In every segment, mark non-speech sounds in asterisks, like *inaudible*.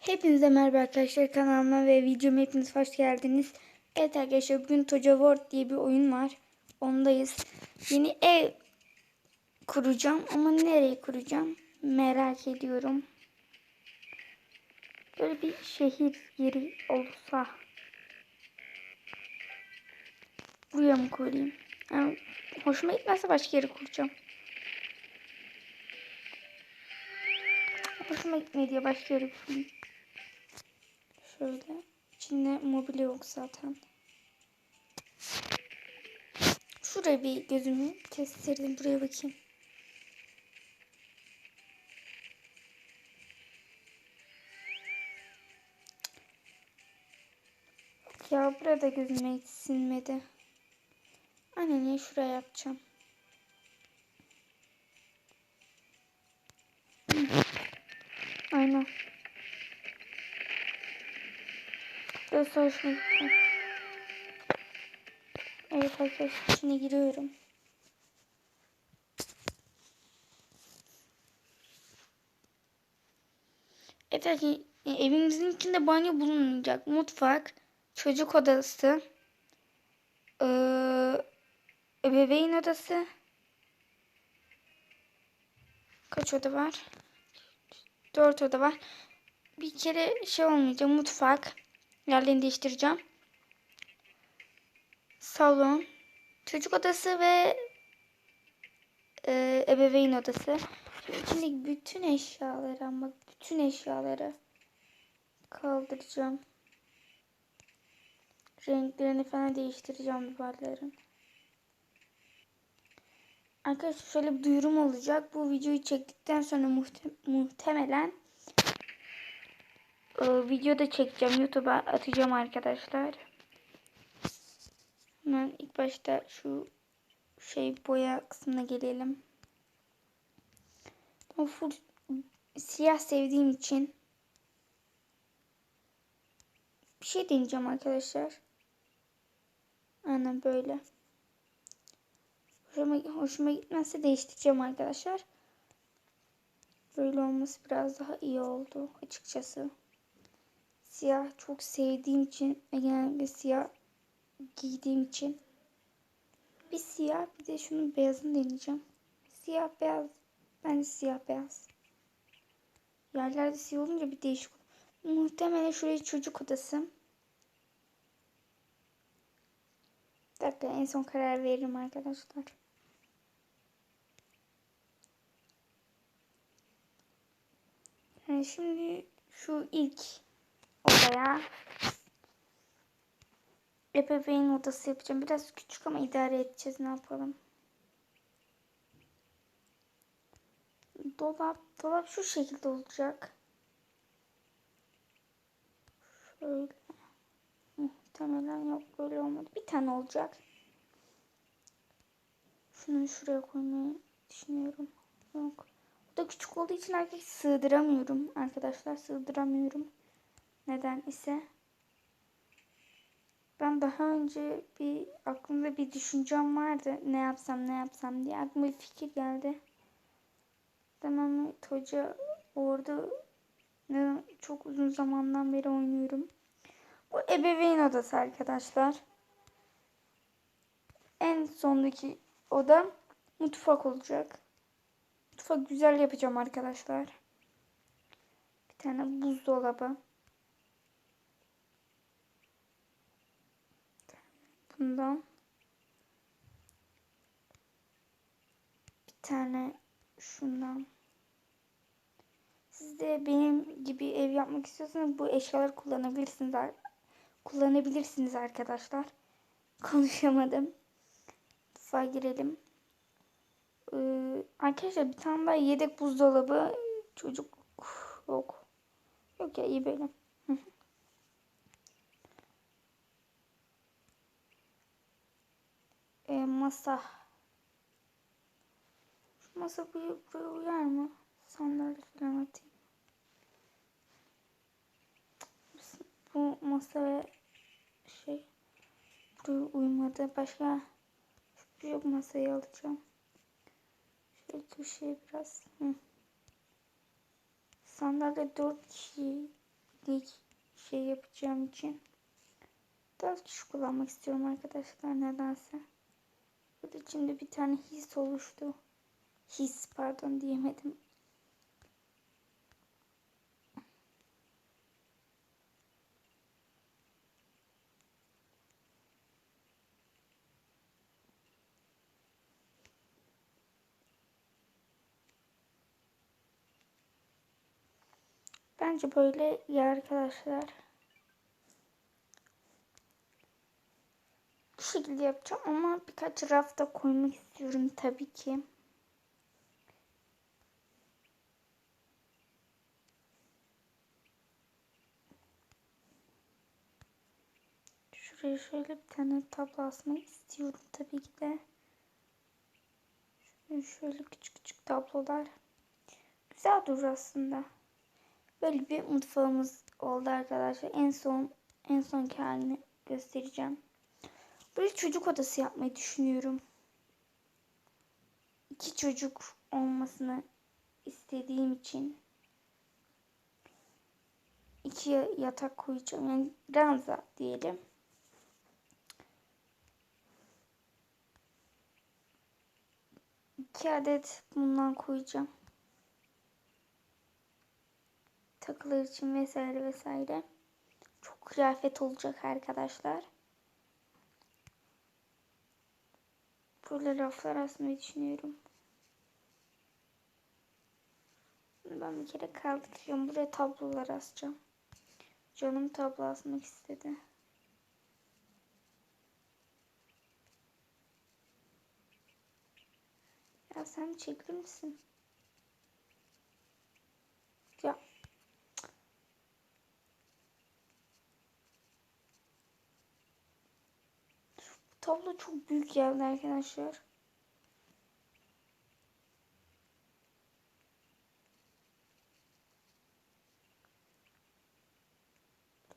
Hepinize merhaba arkadaşlar kanalıma ve videoma hepiniz hoş geldiniz. Evet arkadaşlar bugün Toca World diye bir oyun var. Ondayız. Yeni ev kuracağım ama nereye kuracağım merak ediyorum. Böyle bir şehir yeri olsa. Buraya mı kurayım? Yani hoşuma gitmezse başka yere kuracağım. Hoşuma gitmedi diye başka yere kurayım. Şöyle. İçinde mobilya yok zaten. Şuraya bir gözümü kestirdim. Buraya bakayım. Ya burada gözüme hiç sinmedi. Anne niye şuraya yapacağım? Aynen. Burası hoşuma gitti. Evet arkadaşlar içine giriyorum. Evet arkadaşlar evimizin içinde banyo bulunmayacak. Mutfak, çocuk odası, ee, ebeveyn odası. Kaç oda var? Dört oda var. Bir kere şey olmayacak. Mutfak. Yerlerini değiştireceğim. Salon. Çocuk odası ve e, ebeveyn odası. Şimdi bütün eşyaları ama bütün eşyaları kaldıracağım. Renklerini falan değiştireceğim duvarların. Arkadaşlar şöyle bir duyurum olacak. Bu videoyu çektikten sonra muhte muhtemelen e, videoda çekeceğim. YouTube'a atacağım arkadaşlar. Hemen ilk başta şu şey boya kısmına gelelim. O full siyah sevdiğim için bir şey deneyeceğim arkadaşlar. Aynen böyle. Hoşuma, hoşuma gitmezse değiştireceğim arkadaşlar. Böyle olması biraz daha iyi oldu açıkçası. Siyah çok sevdiğim için ve siyah giydiğim için. Bir siyah bir de şunun beyazını deneyeceğim. Siyah beyaz. Ben siyah beyaz. Yerlerde siyah olunca bir değişik Muhtemelen şuraya çocuk odası. Bir dakika en son karar veririm arkadaşlar. Yani şimdi şu ilk odaya ebeveyn odası yapacağım. Biraz küçük ama idare edeceğiz. Ne yapalım? Dolap, dolap şu şekilde olacak. Şöyle. Muhtemelen yok böyle olmadı. Bir tane olacak. Şunu şuraya koymayı düşünüyorum. Yok. Bu da küçük olduğu için erkek sığdıramıyorum. Arkadaşlar sığdıramıyorum. Neden ise ben daha önce bir aklımda bir düşüncem vardı. Ne yapsam ne yapsam diye aklıma bir fikir geldi. Tamam Hoca orada çok uzun zamandan beri oynuyorum. Bu ebeveyn odası arkadaşlar. En sondaki oda mutfak olacak. Mutfak güzel yapacağım arkadaşlar. Bir tane buzdolabı. Bundan. Bir tane şundan. Siz de benim gibi ev yapmak istiyorsanız bu eşyaları kullanabilirsiniz. Kullanabilirsiniz arkadaşlar. *laughs* Konuşamadım. Mutfağa girelim. Ee, arkadaşlar bir tane daha yedek buzdolabı çocuk yok. Yok ya iyi böyle. E, masa. Şu masa buraya, uyar mı? Sandalye falan atayım. Bu masa ve şey buraya uymadı. Başka şu masayı alacağım. Şöyle köşeye biraz. Hı. Sandalye dört kişi ilk şey yapacağım için. Dört kişi kullanmak istiyorum arkadaşlar nedense. Burada içimde bir tane his oluştu. His pardon diyemedim. Bence böyle iyi arkadaşlar. Bu şekilde yapacağım ama birkaç rafta koymak istiyorum tabii ki. Şuraya şöyle bir tane tablo asmak istiyorum tabii ki de. Şöyle, küçük küçük tablolar. Güzel durur aslında. Böyle bir mutfağımız oldu arkadaşlar. En son en son halini göstereceğim. Böyle çocuk odası yapmayı düşünüyorum. İki çocuk olmasını istediğim için iki yatak koyacağım. Yani ranza diyelim. İki adet bundan koyacağım. Takılar için vesaire vesaire. Çok kıyafet olacak arkadaşlar. Böyle raflar asmayı düşünüyorum. Ben bir kere kaldırıyorum. Buraya tablolar asacağım. Canım tablo asmak istedi. Ya sen çekilir misin? Ya. Bu tablo çok büyük geldi arkadaşlar.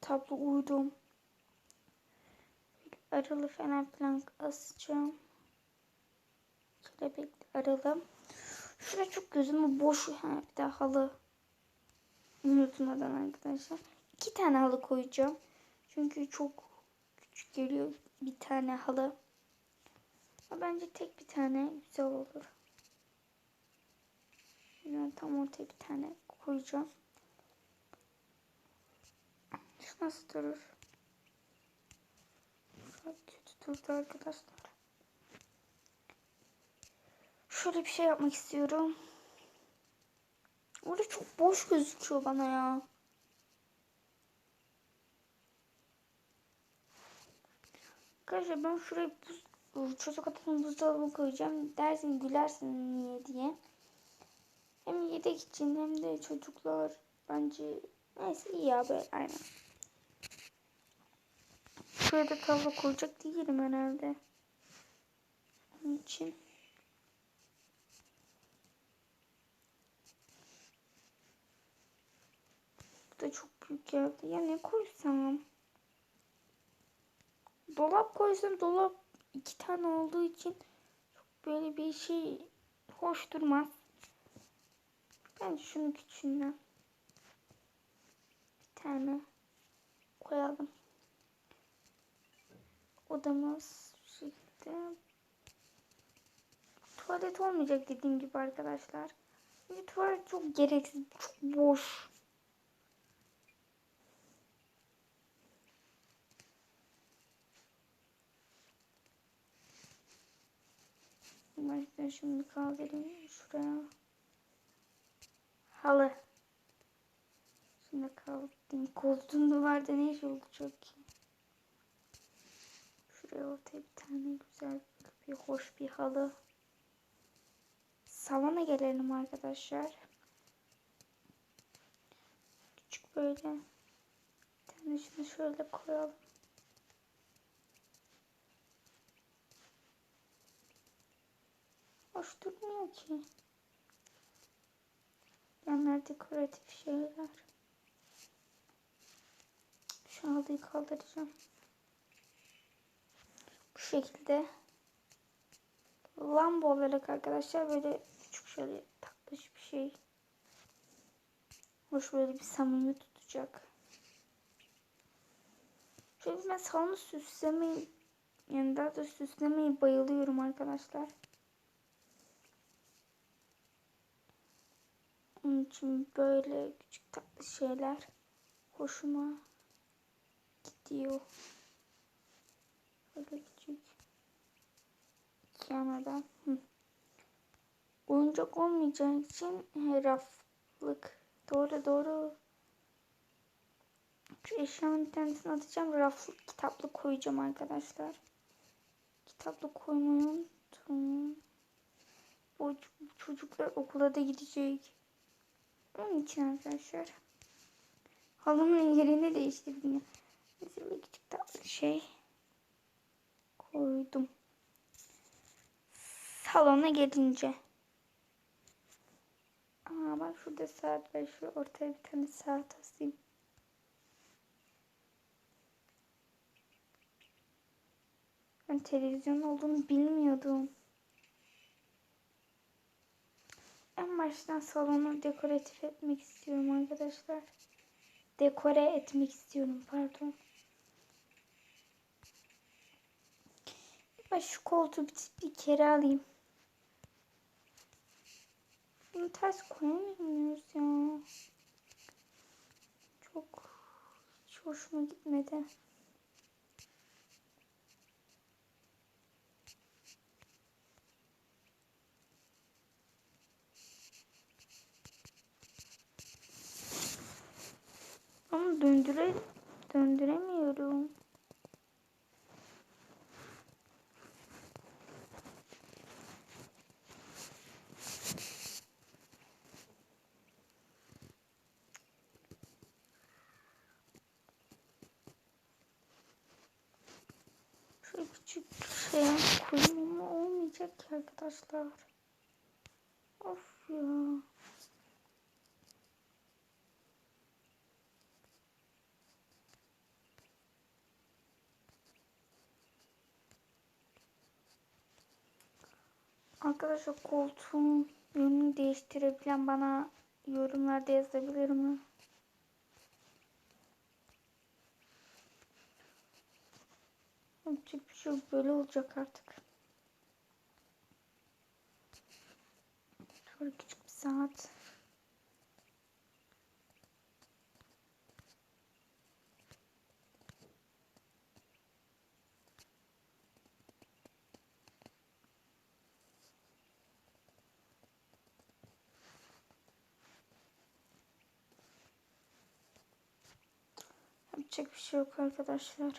Tablo uydum. Aralı falan filan asacağım. Kelebek aralım. Şurada çok gözümü boş. Ha, bir daha halı. Unutmadan arkadaşlar. İki tane halı koyacağım. Çünkü çok küçük geliyor bir tane halı. Ama bence tek bir tane güzel olur. Yani tam ortaya bir tane koyacağım. Şu nasıl durur? Çok kötü durdu arkadaşlar. Şöyle bir şey yapmak istiyorum. Orada çok boş gözüküyor bana ya. Arkadaşlar ben şuraya buz, çocuk adamın buzdolabı koyacağım. Dersin gülersin niye diye. Hem yedek için hem de çocuklar bence neyse iyi ya böyle aynen. Şuraya da tavla koyacak değilim herhalde. Onun için. Bu da çok büyük geldi. Ya ne koysam? Dolap koysam dolap iki tane olduğu için çok böyle bir şey hoş durmaz. Bence şunu küçüğünden bir tane koyalım. Odamız şekilde. Tuvalet olmayacak dediğim gibi arkadaşlar. Çünkü tuvalet çok gereksiz, çok boş. Ben şimdi kaldırayım şuraya. Halı. Şimdi kaldırayım. Koltuğun duvarda ne iş olacak ki? Şuraya ortaya bir tane güzel bir hoş bir halı. Salona gelelim arkadaşlar. Küçük böyle. Bir tane şunu şöyle koyalım. Hoş durmuyor ki. Yanlar dekoratif şeyler. Şu halıyı kaldıracağım. Bu şekilde. Lamba olarak arkadaşlar böyle küçük şöyle tatlış bir şey. Hoş böyle bir samimi tutacak. Çünkü ben salonu süslemeyi yani daha da süslemeyi bayılıyorum arkadaşlar. Onun için böyle küçük tatlı şeyler hoşuma gidiyor. Böyle küçük. Hı. Oyuncak olmayacağı için he, raflık. Doğru doğru. Şu eşyanın bir tanesini atacağım. Raflık kitaplık koyacağım arkadaşlar. Kitaplık koymayı unuttum. Bu çocuklar okula da gidecek. Onun için arkadaşlar. Halımın yerini değiştirdim. Mesela bir küçük tatlı şey koydum. Salona gelince. Aa bak şurada saat var. Şu ortaya bir tane saat asayım. Ben televizyon olduğunu bilmiyordum. En baştan salonu dekoratif etmek istiyorum arkadaşlar. Dekore etmek istiyorum pardon. Ben şu koltuğu bir, bir kere alayım. Bunu ters koyamıyoruz ya. Çok hiç hoşuma gitmedi. Ama döndüre döndüremiyorum. Şöyle küçük şey koyayım olmayacak arkadaşlar. Of ya. Arkadaşlar koltuğun yönünü değiştirebilen bana yorumlarda yazabilir mi? Yapacak bir şey. Böyle olacak artık. Şöyle küçük bir saat. Yapacak bir şey yok arkadaşlar.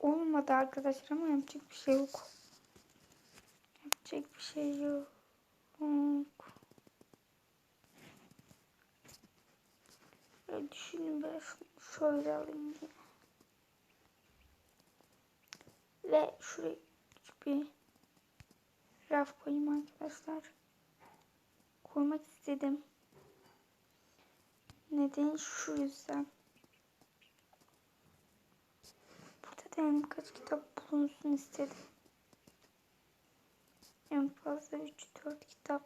Olmadı arkadaşlar ama yapacak bir şey yok. Yapacak bir şey yok. Böyle düşünün ben şöyle alayım diye. Ve şuraya bir raf koyayım arkadaşlar. Koymak istedim. Neden şu yüzden. Yani birkaç kitap bulunsun istedim. En fazla 3-4 kitap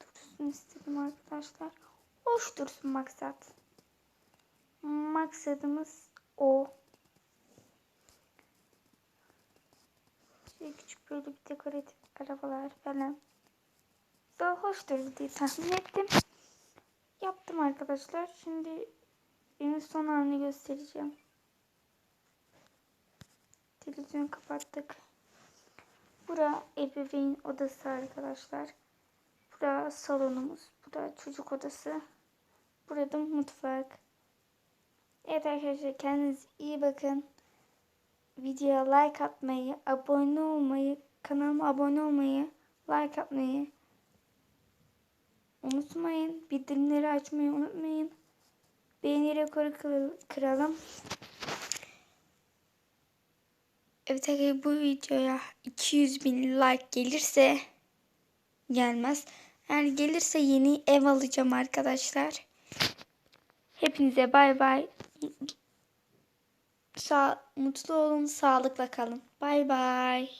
dursun istedim arkadaşlar. Hoş dursun maksat. Maksadımız o. Şey küçük böyle bir dekoratif arabalar falan. Daha hoş durur diye tahmin ettim. Yaptım arkadaşlar. Şimdi en son halini göstereceğim. Televizyonu kapattık. Bura ebeveyn odası arkadaşlar. Bura salonumuz. Bu da çocuk odası. Burada mutfak. Evet arkadaşlar kendinize iyi bakın. videoya like atmayı, abone olmayı, kanalıma abone olmayı, like atmayı unutmayın. Bildirimleri açmayı unutmayın. Beğeni rekoru kır- kıralım. Evet arkadaşlar bu videoya 200 bin like gelirse gelmez. Yani gelirse yeni ev alacağım arkadaşlar. Hepinize bay bay. Sağ, mutlu olun, sağlıkla kalın. Bay bay.